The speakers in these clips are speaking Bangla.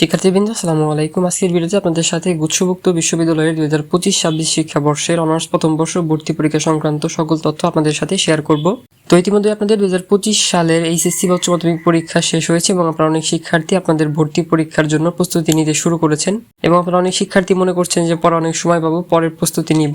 শিক্ষার্থীবৃন্দ, আসসালামু আলাইকুম। আজকের ভিডিওতে আপনাদের সাথে গুচ্ছভুক্ত বিশ্ববিদ্যালয়ের দুই হাজার পঁচিশ ছাব্বিশ শিক্ষাবর্ষের অনার্স প্রথম বর্ষ ভর্তি পরীক্ষা সংক্রান্ত সকল তথ্য আপনাদের সাথে শেয়ার করব। তো ইতিমধ্যে আপনাদের দুই হাজার পঁচিশ সালের এইচএসসি বা উচ্চ মাধ্যমিক পরীক্ষা শেষ হয়েছে এবং আপনারা অনেক শিক্ষার্থী আপনাদের ভর্তি পরীক্ষার জন্য প্রস্তুতি নিতে শুরু করেছেন এবং আপনারা অনেক শিক্ষার্থী মনে করছেন যে পরে অনেক সময় পাবো, পরের প্রস্তুতি নিব।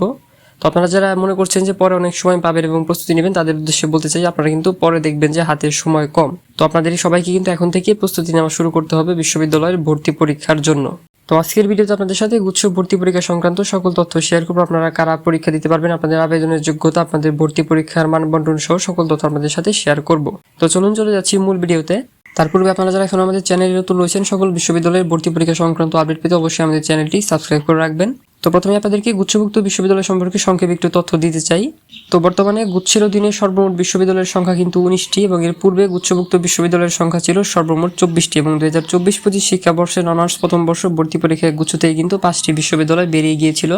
তো আপনারা যারা মনে করছেন যে পরে অনেক সময় পাবেন এবং প্রস্তুতি নেবেন, তাদের উদ্দেশ্যে বলতে চাই আপনারা কিন্তু পরে দেখবেন যে হাতের সময় কম। তো আপনাদের সবাইকে কিন্তু এখন থেকে প্রস্তুতি নেওয়া শুরু করতে হবে বিশ্ববিদ্যালয়ের ভর্তি পরীক্ষার জন্য। তো আজকের ভিডিওতে আপনাদের সাথে গুচ্ছ ভর্তি পরীক্ষা সংক্রান্ত সকল তথ্য শেয়ার করব। আপনারা কারা পরীক্ষা দিতে পারবেন, আপনাদের আবেদনের যোগ্যতা, আপনাদের ভর্তি পরীক্ষার মানবন্টন সহ সকল তথ্য আপনাদের সাথে শেয়ার করব। তো চলুন চলে যাচ্ছি মূল ভিডিওতে। তার পূর্বে আপনারা যারা এখন আমাদের চ্যানেলে নতুন রয়েছেন, সকল বিশ্ববিদ্যালয়ের ভর্তি পরীক্ষা সংক্রান্ত আপডেট পেতে অবশ্যই আমাদের চ্যানেলটি সাবস্ক্রাইব করে রাখবেন। তো প্রথমে আপনাদেরকে গুচ্ছভুক্ত বিশ্ববিদ্যালয় সম্পর্কে সংক্ষেপে একটু তথ্য দিতে চাই। তো বর্তমানে গুচ্ছের অধীনে সর্বমোট বিশ্ববিদ্যালয়ের সংখ্যা কিন্তু উনিশটি এবং এর পূর্বে গুচ্ছভুক্ত বিশ্ববিদ্যালয়ের সংখ্যা ছিল সর্বমোট চব্বিশটি এবং দুই হাজার চব্বিশ পঁচিশ শিক্ষাবর্ষের অনার্স প্রথম বর্ষ ভর্তি পরীক্ষায় গুচ্ছতেই কিন্তু পাঁচটি বিশ্ববিদ্যালয় বেরিয়ে গিয়েছিল।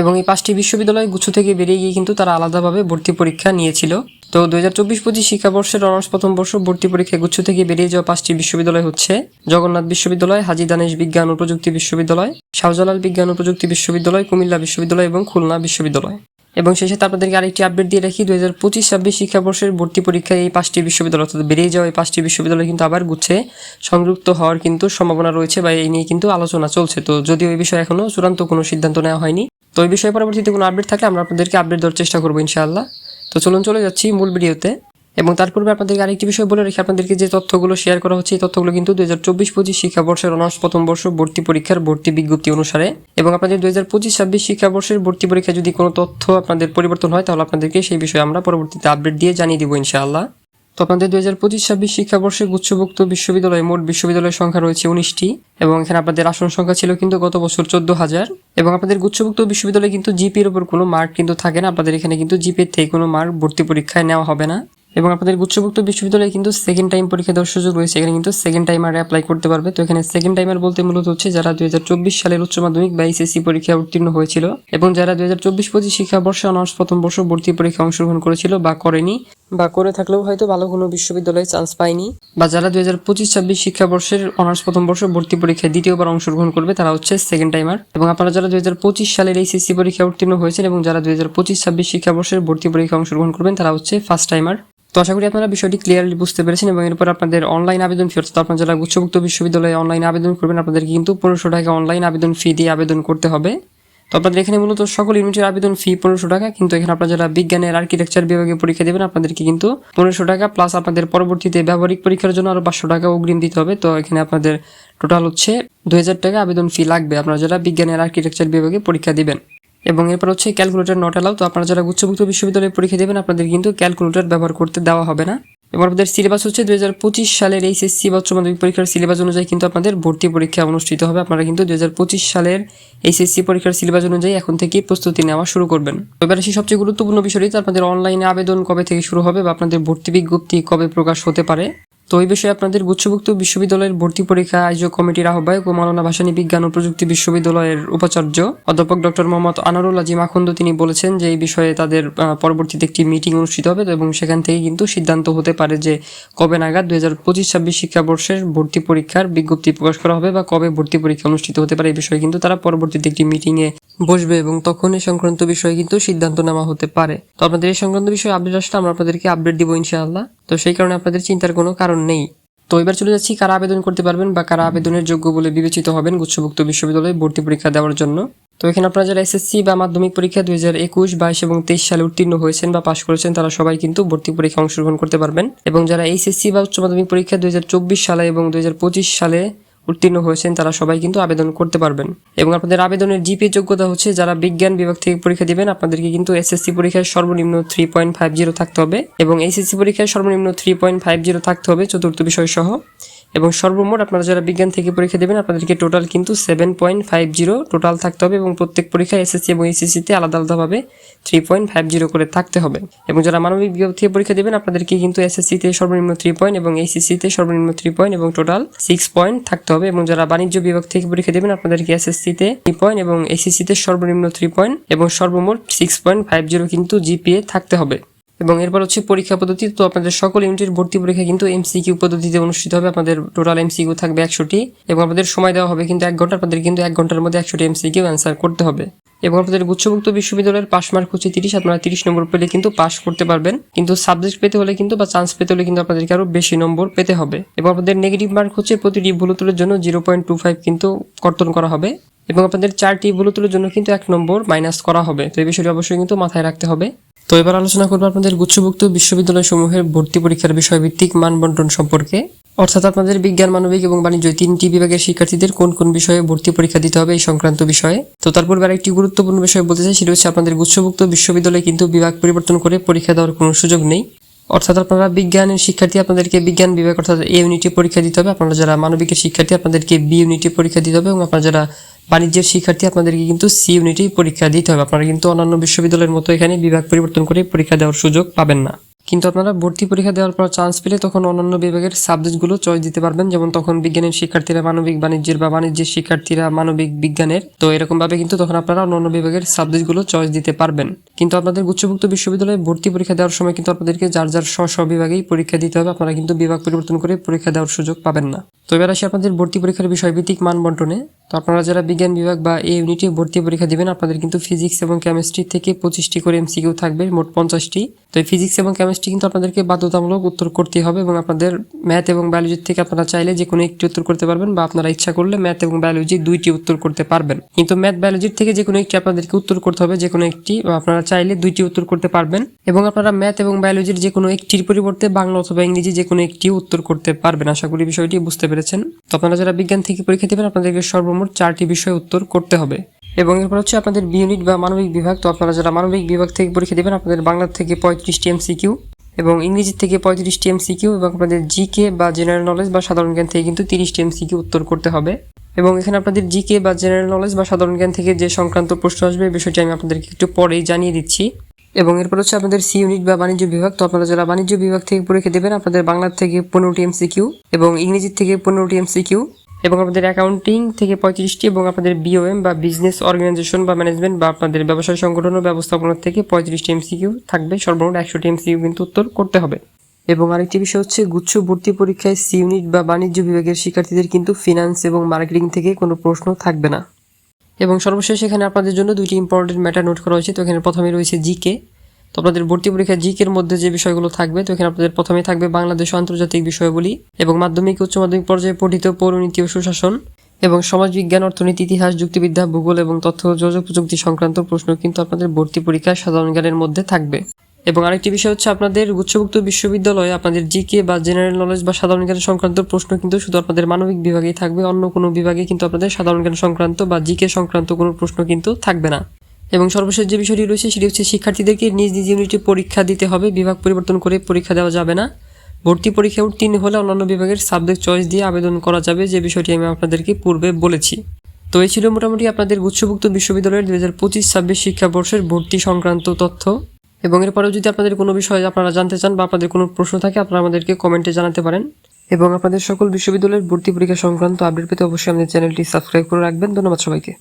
এবং এই পাঁচটি বিশ্ববিদ্যালয় গুচ্ছ থেকে বেরিয়ে গিয়ে কিন্তু তারা আলাদাভাবে ভর্তি পরীক্ষা নিয়েছিল। তো দুই হাজার চব্বিশ পঁচিশ শিক্ষাবর্ষের অনার্স প্রথম বর্ষ ভর্তি পরীক্ষায় গুচ্ছ থেকে বেরিয়ে যাওয়া পাঁচটি বিশ্ববিদ্যালয় হচ্ছে জগন্নাথ বিশ্ববিদ্যালয়, হাজি দানেশ বিজ্ঞান ও প্রযুক্তি বিশ্ববিদ্যালয়, শাহজালাল বিজ্ঞান ও প্রযুক্তি বিশ্ববিদ্যালয়, কুমিল্লা বিশ্ববিদ্যালয় এবং খুলনা বিশ্ববিদ্যালয়। এবং শেষে আপনাদেরকে আরেকটি আপডেট দিয়ে রাখি দু হাজার পঁচিশ ছাব্বিশ শিক্ষাবর্ষের ভর্তি পরীক্ষায় এই পাঁচটি বিশ্ববিদ্যালয় অর্থাৎ বেরিয়ে যাওয়া এই পাঁচটি বিশ্ববিদ্যালয় কিন্তু আবার গুচ্ছে। সংযুক্ত হওয়ার কিন্তু সম্ভাবনা রয়েছে বা এই নিয়ে কিন্তু আলোচনা চলছে। তো যদিও এই বিষয়ে এখনও চূড়ান্ত কোনো সিদ্ধান্ত নেওয়া হয়নি তো এই বিষয়ে পরবর্তীতে কোনো আপডেট থাকলে আমরা আপনাদেরকে আপডেট দেওয়ার চেষ্টা করব ইনশাআল্লাহ। তো চলুন চলে যাচ্ছি মূল ভিডিওতে। এবং তার পূর্বে আপনাদেরকে আরেকটি বিষয় বলে রেখে, আপনাদেরকে যে তথ্যগুলো শেয়ার করা হচ্ছে, এই তথ্যগুলো কিন্তু দুই হাজার চব্বিশ পঁচিশ শিক্ষাবর্ষের অনার্স প্রথম বর্ষ ভর্তি পরীক্ষার ভর্তি বিজ্ঞপ্তি অনুসারে। এবং আপনাদের দুই হাজার পঁচিশ ছাব্বিশ শিক্ষাবর্ষের ভর্তি পরীক্ষায় যদি কোনো তথ্য আপনাদের পরিবর্তন হয়, তাহলে আপনাদেরকে সেই বিষয়ে আমরা পরবর্তীতে আপডেট দিয়ে জানিয়ে দিব ইনশাআল্লাহ। তো আপনাদের দুই হাজার পঁচিশ, ছাব্বিশ শিক্ষাবর্ষে গুচ্ছভুক্ত বিশ্ববিদ্যালয়ে মোট বিশ্ববিদ্যালয়ের সংখ্যা রয়েছে উনিশটি, এবং এখানে আপনাদের আসন সংখ্যা ছিল কিন্তু গত বছর চোদ্দ হাজার, এবং আপনাদের গুচ্ছভুক্ত বিশ্ববিদ্যালয়ে কিন্তু জিপির ওপর কোনো মার্ক কিন্তু থাকে না। আপনাদের এখানে কিন্তু জিপির থেকে কোনো মার্ক ভর্তি পরীক্ষায় নেওয়া হবে না। এবং আপনাদের গুচ্ছভুক্ত বিশ্ববিদ্যালয়ে কিন্তু সেকেন্ড টাইম পরীক্ষা দেওয়ার সুযোগ রয়েছে। এখানে কিন্তু সেকেন্ড টাইমার অ্যাপ্লাই করতে পারবে। তো এখানে সেকেন্ড টাইমার বলতে মূলত হচ্ছে যারা দুই হাজার চব্বিশ সালের উচ্চ মাধ্যমিক বা এইচএসসি পরীক্ষা উত্তীর্ণ হয়েছিল, এবং যারা দুই হাজার চব্বিশ পঁচিশ শিক্ষাবর্ষে অনার্স প্রথম বর্ষ ভর্তি পরীক্ষা অংশগ্রহণ করেছিল বা করেনি বা করে থাকলেও হয়তো ভালো কোনো বিশ্ববিদ্যালয়ে চান্স পায়নি। বা যারা দুই হাজার পঁচিশ, ছাব্বিশ শিক্ষাবর্ষের অনার্স প্রথম বর্ষ ভর্তি পরীক্ষায় দ্বিতীয়বার অংশগ্রহণ করবে, তারা হচ্ছে সেকেন্ড টাইমার এবং আপনারা যারা দুই হাজার পঁচিশ সালের এইচএসসি পরীক্ষা উত্তীর্ণ হয়েছেন এবং যারা দুই হাজার পঁচিশ, ছাব্বিশ শিক্ষাবর্ষের ভর্তি পরীক্ষা অংশগ্রহণ করবেন, তারা হচ্ছে ফার্স্ট টাইমার তো আশা করি আপনারা বিষয়টি ক্লিয়ারলি বুঝতে পেরেছেন এবং এরপর আপনাদের অনলাইন আবেদন ফি অর্থাৎ আপনারা যারা গুচ্ছভুক্ত বিশ্ববিদ্যালয়ে অনলাইন আবেদন করবেন, আপনাদেরকে কিন্তু পনেরোশো টাকা অনলাইন আবেদন ফি দিয়ে আবেদন করতে হবে। তো আপনাদের এখানে মূলত সকল ইউনিটের আবেদন ফি পনেরোশো টাকা, কিন্তু এখানে আপনারা যারা বিজ্ঞানের আর্কিটেকচার বিভাগে পরীক্ষা দেবেন, আপনাদেরকে কিন্তু পনেরোশো টাকা প্লাস আপনাদের পরবর্তীতে ব্যবহারিক পরীক্ষার জন্য আরও পাঁচশো টাকা অগ্রিম দিতে হবে। তো এখানে আপনাদের টোটাল হচ্ছে দু হাজার টাকা আবেদন ফি লাগবে, আপনারা যারা বিজ্ঞানের আর্কিটেকচার বিভাগে পরীক্ষা দেবেন। এবং এরপর হচ্ছে ক্যালকুলেটর নট অ্যালাউ তো আপনারা যারা গুচ্ছভুক্ত বিশ্ববিদ্যালয়ে পরীক্ষা দেবেন, আপনাদের কিন্তু ক্যালকুলেটর ব্যবহার করতে দেওয়া হবে না। এবং আপনাদের সিলেবাস হচ্ছে দুই হাজার পঁচিশ সালের এইচএসসি বা উচ্চ মাধ্যমিক পরীক্ষার সিলেবাস অনুযায়ী কিন্তু আপনাদের ভর্তি পরীক্ষা অনুষ্ঠিত হবে। আপনারা কিন্তু দুই হাজার পঁচিশ সালের এইচএসসি পরীক্ষার সিলেবাস অনুযায়ী এখন থেকে প্রস্তুতি নেওয়া শুরু করবেন। এবার আসি সবচেয়ে গুরুত্বপূর্ণ বিষয়টি আপনাদের অনলাইনে আবেদন কবে থেকে শুরু হবে বা আপনাদের ভর্তি বিজ্ঞপ্তি কবে প্রকাশ হতে পারে? তো এই বিষয়ে আপনাদের গুচ্ছভুক্ত বিশ্ববিদ্যালয়ের ভর্তি পরীক্ষা আয়োজক কমিটির আহ্বায়ক ও মালানা ভাসানী বিজ্ঞান ও প্রযুক্তি বিশ্ববিদ্যালয়ের উপাচার্য অধ্যাপক ডক্টর মোহাম্মদ আনারুল আজিম আখন্দ তিনি বলেছেন যে এই বিষয়ে তাদের পরবর্তীতে একটি মিটিং অনুষ্ঠিত হবে এবং সেখান থেকে কিন্তু সিদ্ধান্ত হতে পারে যে কবে নাগাদ দুই হাজার পঁচিশ ছাব্বিশ শিক্ষাবর্ষের ভর্তি পরীক্ষার বিজ্ঞপ্তি প্রকাশ করা হবে বা কবে ভর্তি পরীক্ষা অনুষ্ঠিত হতে পারে। এই বিষয়ে কিন্তু তারা পরবর্তীতে একটি মিটিংয়ে বসবে এবং তখন এই সংক্রান্ত বিষয়ে কিন্তু সিদ্ধান্ত নেওয়া হতে পারে। তো আপনাদের এই সংক্রান্ত বিষয়ে আপডেট আসলে আমরা আপনাদেরকে আপডেট দিব ইনশাআল্লাহ। তো সেই কারণে আপনাদের চিন্তার কোনো কারণ নেই। তো এবার চলে যাচ্ছি কারা আবেদন করতে পারবেন বা কারা আবেদনের যোগ্য বলে বিবেচিত হবেন গুচ্ছভুক্ত বিশ্ববিদ্যালয়ে ভর্তি পরীক্ষা দেওয়ার জন্য। তো এখানে আপনারা যারা এসএসসি বা মাধ্যমিক পরীক্ষা দুই হাজার একুশ, বাইশ এবং তেইশ সালে উত্তীর্ণ হয়েছেন বা পাশ করেছেন, তারা সবাই কিন্তু ভর্তি পরীক্ষা অংশগ্রহণ করতে পারবেন। এবং যারা এইচএসসি বা উচ্চ মাধ্যমিক পরীক্ষা দুই হাজার চব্বিশ সালে এবং দুই হাজার পঁচিশ সালে উত্তীর্ণ হয়েছেন, তারা সবাই কিন্তু আবেদন করতে পারবেন। এবং আপনাদের আবেদনের জিপি যোগ্যতা হচ্ছে, যারা বিজ্ঞান বিভাগ থেকে পরীক্ষা দিবেন, আপনাদেরকে কিন্তু এসএসসি পরীক্ষায় সর্বনিম্ন থ্রি পয়েন্ট ফাইভ জিরো থাকতে হবে। এবং এইচএসসি পরীক্ষায় সর্বনিম্ন থ্রি পয়েন্ট ফাইভ জিরো থাকতে হবে, চতুর্থ বিষয় সহ। এবং সর্বমোট আপনারা যারা বিজ্ঞান থেকে পরীক্ষা দেবেন, আপনাদেরকে টোটাল কিন্তু seven point five zero total থাকতে হবে এবং প্রত্যেক পরীক্ষায় এসএসসি এবং এইচএসসিতে আলাদা আলাদাভাবে থ্রি পয়েন্ট ফাইভ জিরো করে থাকতে হবে। এবং যারা মানবিক বিভাগ থেকে পরীক্ষা দেবেন, আপনাদেরকে কিন্তু এসএসসিতে সর্বনিম্ন থ্রি পয়েন্ট এবং এইচএসসিতে সর্বনিম্ন থ্রি পয়েন্ট এবং টোটাল সিক্স পয়েন্ট থাকতে হবে। এবং যারা বাণিজ্য বিভাগ থেকে পরীক্ষা দেবেন, আপনাদেরকে এসএসসিতে থ্রি পয়েন্ট এবং এইচএসসিতে সর্বনিম্ন থ্রি পয়েন্ট এবং সর্বমোট সিক্স পয়েন্ট ফাইভ জিরো কিন্তু জিপিএ থাকতে হবে। এবং এরপর হচ্ছে পরীক্ষা পদ্ধতি, তো আপনাদের সকল ইউনিটের ভর্তি পরীক্ষা কিন্তু এমসিকিউ পদ্ধতিতে অনুষ্ঠিত হবে। আপনাদের টোটাল এমসিকিউ থাকবে একশোটি এবং আপনাদের সময় দেওয়া হবে কিন্তু এক ঘণ্টা। আপনাদের কিন্তু এক ঘণ্টার মধ্যে একশোটি এমসিকিউ অ্যান্সার করতে হবে। এবং আপনাদের গুচ্ছভুক্ত বিশ্ববিদ্যালয়ের পাস মার্ক হচ্ছে তিরিশ। আপনারা তিরিশ নম্বর পেলে কিন্তু পাস করতে পারবেন। কিন্তু সাবজেক্ট পেতে হলে কিন্তু বা চান্স পেতে হলে কিন্তু আপনাদেরকে আরও বেশি নম্বর পেতে হবে। এবং আপনাদের নেগেটিভ মার্ক হচ্ছে প্রতিটি ভুল জন্য জিরো পয়েন্ট টু ফাইভ কিন্তু কর্তন করা হবে। এবং আপনাদের চারটি ভুল জন্য কিন্তু এক নম্বর মাইনাস করা হবে। তো এই বিষয়টি অবশ্যই কিন্তু মাথায় রাখতে হবে। তো এবার আলোচনা করব আপনাদের গুচ্ছভুক্ত বিশ্ববিদ্যালয় সমূহের ভর্তি পরীক্ষার বিষয়ভিত্তিক মান বন্টন সম্পর্কে। অর্থাৎ আপনাদের বিজ্ঞান, মানবিক এবং বাণিজ্য তিনটি বিভাগের শিক্ষার্থীদের কোন কোন বিষয়ে ভর্তি পরীক্ষা দিতে হবে এই সংক্রান্ত বিষয়ে। তো তারপর আরেকটি গুরুত্বপূর্ণ বিষয় বলতে চাই, সেটা হচ্ছে আপনাদের গুচ্ছভুক্ত বিশ্ববিদ্যালয়ে কিন্তু বিভাগ পরিবর্তন করে পরীক্ষা দেওয়ার কোনো সুযোগ নেই। অর্থাৎ আপনারা বিজ্ঞানের শিক্ষার্থী, আপনাদেরকে বিজ্ঞান বিভাগ অর্থাৎ এ ইউনিটে পরীক্ষা দিতে হবে। আপনারা যারা মানবিকের শিক্ষার্থী, আপনাদেরকে বি ইউনিটে পরীক্ষা দিতে হবে এবং আপনারা যারা বাণিজ্যের শিক্ষার্থী আপনাদেরকে কিন্তু সি ইউনিটেই পরীক্ষা দিতে হবে। আপনারা কিন্তু অন্যান্য বিশ্ববিদ্যালয়ের মতো এখানে বিভাগ পরিবর্তন করে পরীক্ষা দেওয়ার সুযোগ পাবেন না। কিন্তু আপনারা ভর্তি পরীক্ষা দেওয়ার পর চান্স পেলে তখন অন্যান্য বিভাগের সাবজেক্টগুলো চয়েস দিতে পারবেন। যেমন তখন বিজ্ঞানের শিক্ষার্থীরা, মানবিক বাণিজ্যের বা বাণিজ্যের শিক্ষার্থীরা, মানবিক বিজ্ঞানের। তো এরকম ভাবে কিন্তু তখন আপনারা অন্যান্য বিভাগের সাবজেক্টগুলো চয়েস দিতে পারবেন। কিন্তু আপনাদের গুচ্ছভুক্ত বিশ্ববিদ্যালয়ে ভর্তি পরীক্ষা দেওয়ার সময় কিন্তু আপনাদেরকে যার যার স্ব স্ব বিভাগেই পরীক্ষা দিতে হবে, আপনারা কিন্তু বিভাগ পরিবর্তন করে পরীক্ষা দেওয়ার সুযোগ পাবেন না। তো এবার আসি আপনাদের ভর্তি পরীক্ষার বিষয়ভিত্তিক মান বন্টনে তো আপনারা যারা বিজ্ঞান বিভাগ বা এই ইউনিটে ভর্তি পরীক্ষা দিবেন, আপনাদের কিন্তু ফিজিক্স এবং কেমিস্ট্রি থেকে পঁচিশটি করে এমসিকিউ থাকবে, মোট পঞ্চাশটি। তো ফিজিক্স এবং কেমিস্ট্রি কিন্তু আপনাদেরকে বাধ্যতামূলক উত্তর করতে হবে এবং আপনাদের ম্যাথ এবং বায়োলজির থেকে আপনারা চাইলে যে কোনো একটি উত্তর করতে পারবেন বা আপনারা ইচ্ছা করলে ম্যাথ এবং বায়োলজি দুইটি উত্তর করতে পারবেন। কিন্তু ম্যাথ বায়োলজির থেকে যে কোনো একটি আপনাদেরকে উত্তর করতে হবে, যে কোনো একটি বা আপনারা চাইলে দুইটি উত্তর করতে পারবেন এবং আপনারা ম্যাথ এবং বায়োলজির যে কোনো একটির পরিবর্তে বাংলা অথবা ইংরেজি যে কোনো একটি উত্তর করতে পারবেন। আশা করি বিষয়টি বুঝতে পেরেছেন। তো আপনারা যারা বিজ্ঞান থেকে পরীক্ষা দেবেন, আপনাদেরকে সর্বমোট চারটি বিষয় উত্তর করতে হবে। এবং এরপর হচ্ছে আপনাদের বি ইউনিট বা মানবিক বিভাগ। তো আপনারা যারা মানবিক বিভাগ থেকে পরীক্ষা দেবেন, আপনাদের বাংলা থেকে পঁয়ত্রিশটি এমসিকিউ এবং ইংরেজি থেকে পঁয়ত্রিশটি এমসিকিউ এবং আপনাদের জিকে বা জেনারেল নলেজ বা সাধারণ জ্ঞান থেকে কিন্তু তিরিশটি এমসিকিউ উত্তর করতে হবে। এবং এখানে আপনাদের জিকে বা জেনারেল নলেজ বা সাধারণ জ্ঞান থেকে যে সংক্রান্ত প্রশ্ন আসবে বিষয়টি আমি আপনাদেরকে একটু পরেই জানিয়ে দিচ্ছি। এবং এরপর হচ্ছে আপনাদের সি ইউনিট বা বাণিজ্য বিভাগ। তো আপনারা যারা বাণিজ্য বিভাগ থেকে পরীক্ষা দেবেন, আপনাদের বাংলা থেকে পনেরোটি এমসিকিউ এবং ইংরেজি থেকে পনেরোটি এমসিকিউ এবং আপনাদের অ্যাকাউন্টিং থেকে পঁয়ত্রিশটি এবং আপনাদের বিওএম বা বিজনেস অর্গানাইজেশন বা ম্যানেজমেন্ট বা আপনাদের ব্যবসায় সংগঠন ও ব্যবস্থাপনা থেকে পঁয়ত্রিশটি এমসিকিউ থাকবে। সর্বমোট একশোটি এমসিকিউ কিন্তু উত্তর করতে হবে। এবং আরেকটি বিষয় হচ্ছে, গুচ্ছ ভর্তি পরীক্ষায় সি ইউনিট বা বাণিজ্য বিভাগের শিক্ষার্থীদের কিন্তু ফিনান্স এবং মার্কেটিং থেকে কোনো প্রশ্ন থাকবে না। এবং সর্বশেষ এখানে আপনাদের জন্য দুইটি ইম্পর্টেন্ট ম্যাটার নোট করা হয়েছে। তো এখানে প্রথমে রয়েছে জিকে তো আপনাদের ভর্তি পরীক্ষা জিকের মধ্যে যে বিষয়গুলো থাকবে, তো এখানে আপনাদের প্রথমে থাকবে বাংলাদেশ আন্তর্জাতিক বিষয়গুলি এবং মাধ্যমিক, উচ্চ মাধ্যমিক পর্যায়ে পঠিত পৌরনীতি ও সুশাসন এবং সমাজবিজ্ঞান, অর্থনীতি, ইতিহাস, যুক্তিবিদ্যা, ভূগোল এবং তথ্য যোগাযোগ প্রযুক্তি সংক্রান্ত প্রশ্ন কিন্তু আপনাদের ভর্তি পরীক্ষায় সাধারণ জ্ঞানের মধ্যে থাকবে। এবং আরেকটি বিষয় হচ্ছে আপনাদের গুচ্ছভুক্ত বিশ্ববিদ্যালয়ে আপনাদের জিকে বা জেনারেল নলেজ বা সাধারণ জ্ঞান সংক্রান্ত প্রশ্ন কিন্তু শুধু আপনাদের মানবিক বিভাগেই থাকবে, অন্য কোনো বিভাগে কিন্তু আপনাদের সাধারণ জ্ঞান সংক্রান্ত বা জিকে সংক্রান্ত কোনো প্রশ্ন কিন্তু থাকবে না। এবং সর্বশেষ যে বিষয়টি রয়েছে সেটি হচ্ছে শিক্ষার্থীদেরকে নিজ নিজ ইউনিটে পরীক্ষা দিতে হবে, বিভাগ পরিবর্তন করে পরীক্ষা দেওয়া যাবে না। ভর্তি পরীক্ষা উত্তীর্ণ হলে অন্যান্য বিভাগের সাবজেক্ট চয়েস দিয়ে আবেদন করা যাবে, যে বিষয়টি আমি আপনাদেরকে পূর্বে বলেছি। তো এই ছিল মোটামুটি আপনাদের গুচ্ছভুক্ত বিশ্ববিদ্যালয়ের দুই হাজার পঁচিশ ছাব্বিশ শিক্ষাবর্ষের ভর্তি সংক্রান্ত তথ্য। এবং এরপরেও যদি আপনাদের কোনো বিষয়ে আপনারা জানতে চান বা আপনাদের কোনো প্রশ্ন থাকে, আপনারা আমাদেরকে কমেন্টে জানাতে পারেন। এবং আপনাদের সকল বিশ্ববিদ্যালয়ের ভর্তি পরীক্ষা সংক্রান্ত আপডেট পেতে অবশ্যই আমাদের চ্যানেলটি সাবস্ক্রাইব করে রাখবেন। ধন্যবাদ সবাইকে।